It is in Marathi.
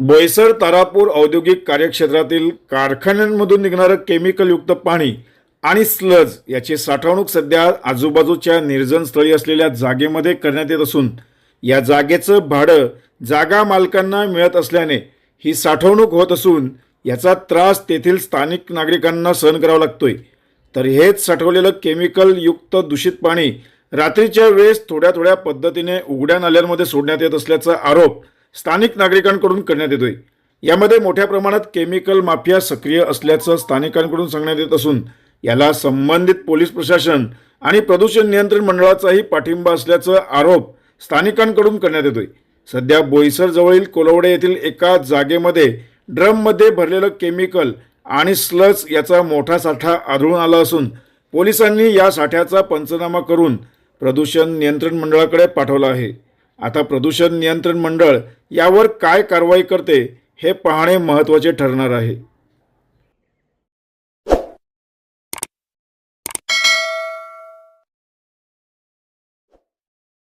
बोईसर तारापूर औद्योगिक कार्यक्षेत्रातील कारखान्यांमधून निघणारं केमिकलयुक्त पाणी आणि स्लज याची साठवणूक सध्या आजूबाजूच्या निर्जन स्थळी असलेल्या जागेमध्ये करण्यात येत असून या जागेचं भाडं जागा मालकांना मिळत असल्याने ही साठवणूक होत असून याचा त्रास तेथील स्थानिक नागरिकांना सहन करावा लागतोय. तर हेच साठवलेलं केमिकलयुक्त दूषित पाणी रात्रीच्या वेळेस थोड्या थोड्या पद्धतीने उघड्या नाल्यांमध्ये सोडण्यात येत असल्याचा आरोप स्थानिक नागरिकांकडून करण्यात येतोय. यामध्ये मोठ्या प्रमाणात केमिकल माफिया सक्रिय असल्याचं स्थानिकांकडून सांगण्यात येत असून याला संबंधित पोलीस प्रशासन आणि प्रदूषण नियंत्रण मंडळाचाही पाठिंबा असल्याचं आरोप स्थानिकांकडून करण्यात येतोय. सध्या बोईसर जवळील कोलवडे येथील एका जागेमध्ये ड्रममध्ये भरलेलं केमिकल आणि स्लज याचा मोठा साठा आढळून आला असून पोलिसांनी या साठ्याचा पंचनामा करून प्रदूषण नियंत्रण मंडळाकडे पाठवला आहे. आता प्रदूषण नियंत्रण मंडळ यावर काय कारवाई करते हे पाहणे महत्त्वाचे ठरणार आहे.